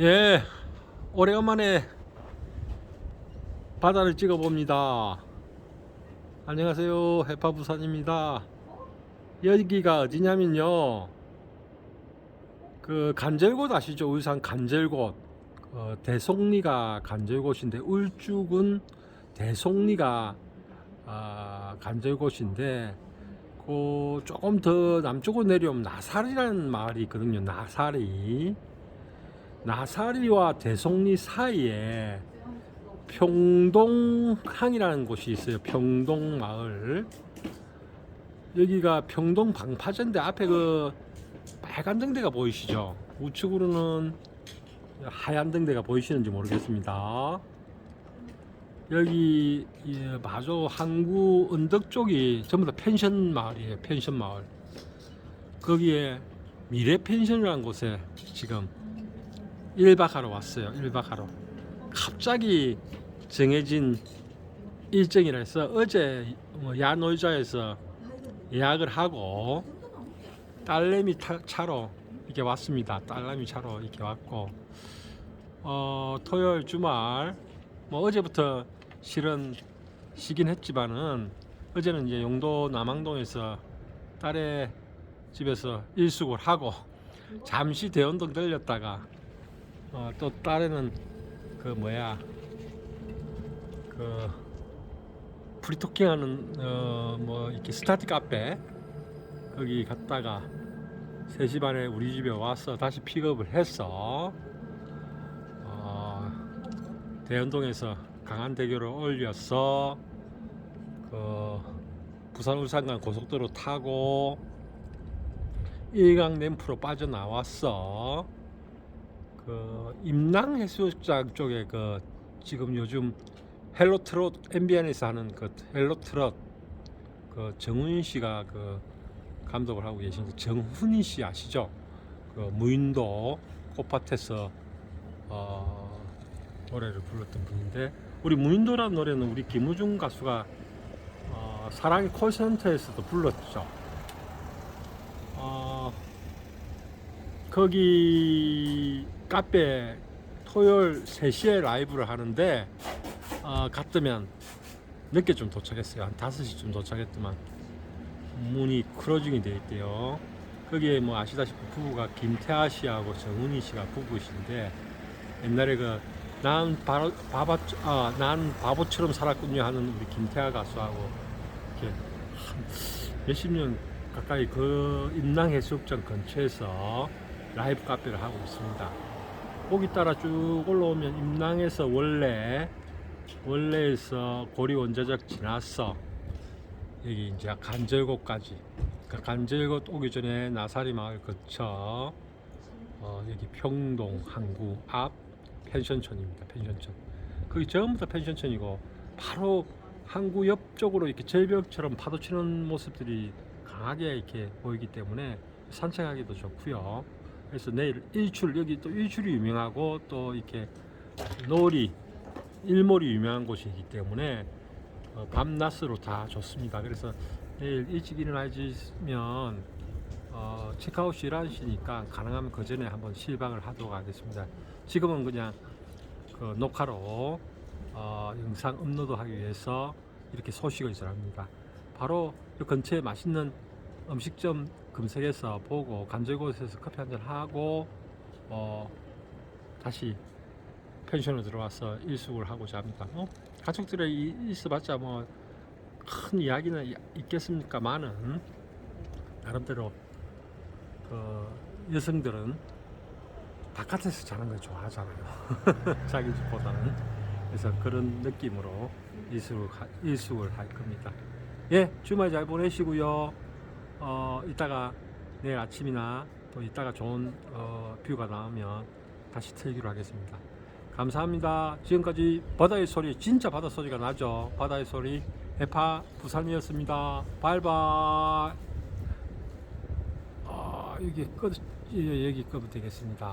예, 오래간만에 바다를 찍어 봅니다. 안녕하세요, 해파부산입니다. 여기가 어디냐면요, 그 간절곶 아시죠? 울산 간절곶. 어, 대송리가 간절곶인데 울주군 대송리가 아, 간절곶인데 그 조금 더 남쪽으로 내려오면 나살이라는 마을이 있거든요. 나살이. 나사리와 대송리 사이에 평동항이라는 곳이 있어요. 평동 마을. 여기가 평동 방파제인데 앞에 그 빨간 등대가 보이시죠? 우측으로는 하얀 등대가 보이시는지 모르겠습니다. 여기 예, 마저 항구 언덕 쪽이 전부 다 펜션 마을이에요. 펜션 마을. 거기에 미래 펜션이라는 곳에 지금 1박 하러 왔어요. 1박 하러. 갑자기 정해진 일정이라 해서 어제 뭐 야놀자에서 예약을 하고 딸내미 타- 차로 이렇게 왔습니다. 딸내미 차로 이렇게 왔고 어, 토요일 주말 뭐 어제부터 실은 쉬긴 했지만은 어제는 이제 용도 남항동에서 딸의 집에서 일숙을 하고 잠시 대원동 들렸다가 어, 또 딸에는 그 뭐야 그 프리토킹하는 어, 뭐 이렇게 스타트 카페 거기 갔다가 3시 반에 우리 집에 와서 다시 픽업을 해서 어, 대연동에서 강한대교를 올려서 그 부산 울산간 고속도로 타고 일강 램프로 빠져나왔어. 그 임랑 해수욕장 쪽에 그 지금 요즘 헬로 트롯 MBN에서 하는 그 헬로 트롯 그 정훈 씨가 그 감독을 하고 계신 그 정훈이 씨 아시죠? 그 무인도 꽃밭에서 어, 노래를 불렀던 분인데 우리 무인도라는 노래는 우리 김우중 가수가 어, 사랑의 콜센터에서도 불렀죠. 어, 거기 카페 토요일 3시에 라이브를 하는데 어, 갔더면 늦게 좀 도착했어요. 한 5시쯤 도착했더만 문이 크로징이 돼 있대요. 거기에 뭐 아시다시피 부부가 김태아 씨하고 정은희 씨가 부부이신데 옛날에 그 난 바보 아, 난 바보처럼 살았군요 하는 우리 김태아 가수하고 이렇게 한 몇십 년 가까이 그 임랑 해수욕장 근처에서 라이브 카페를 하고 있습니다. 거기 따라 쭉 올라오면 임랑에서 원래 원래에서 고리 원자적 지나서 여기 이제 간절곶까지 그 간절곶 오기 전에 나사리 마을 거쳐 어, 여기 평동 항구 앞 펜션촌입니다. 펜션촌. 거기 전부 다 펜션촌이고 바로 항구 옆쪽으로 이렇게 절벽처럼 파도 치는 모습들이 강하게 이렇게 보이기 때문에 산책하기도 좋고요. 그래서 내일 일출 여기 또 일출이 유명하고 또 이렇게 놀이 일몰이 유명한 곳이기 때문에 어, 밤낮으로 다 좋습니다. 그래서 내일 일찍 일어나시면 어, 체크아웃 11시니까 가능하면 그 전에 한번 실방을 하도록 하겠습니다. 지금은 그냥 그 녹화로 어, 영상 업로드하기 위해서 이렇게 소식을 전합니다. 바로 이 근처에 맛있는 음식점 검색해서 보고 간절곶에서 커피 한 잔 하고 어, 다시 펜션으로 들어와서 일숙을 하고자 합니다. 뭐 가족들이 있어봤자 뭐 큰 이야기는 이- 있겠습니까? 많은 나름대로 그 여성들은 바깥에서 자는 걸 좋아하잖아요. 자기 집보다는 그래서 그런 느낌으로 일숙을, 가- 일숙을 할 겁니다. 예, 주말 잘 보내시고요. 어, 이따가 내일 아침이나 또 이따가 좋은 어, 뷰가 나오면 다시 틀기로 하겠습니다. 감사합니다. 지금까지 바다의 소리, 진짜 바다 소리가 나죠. 바다의 소리, 해파 부산이었습니다. 바이바이. 아, 여기 끝, 예, 여기 끄면 되겠습니다.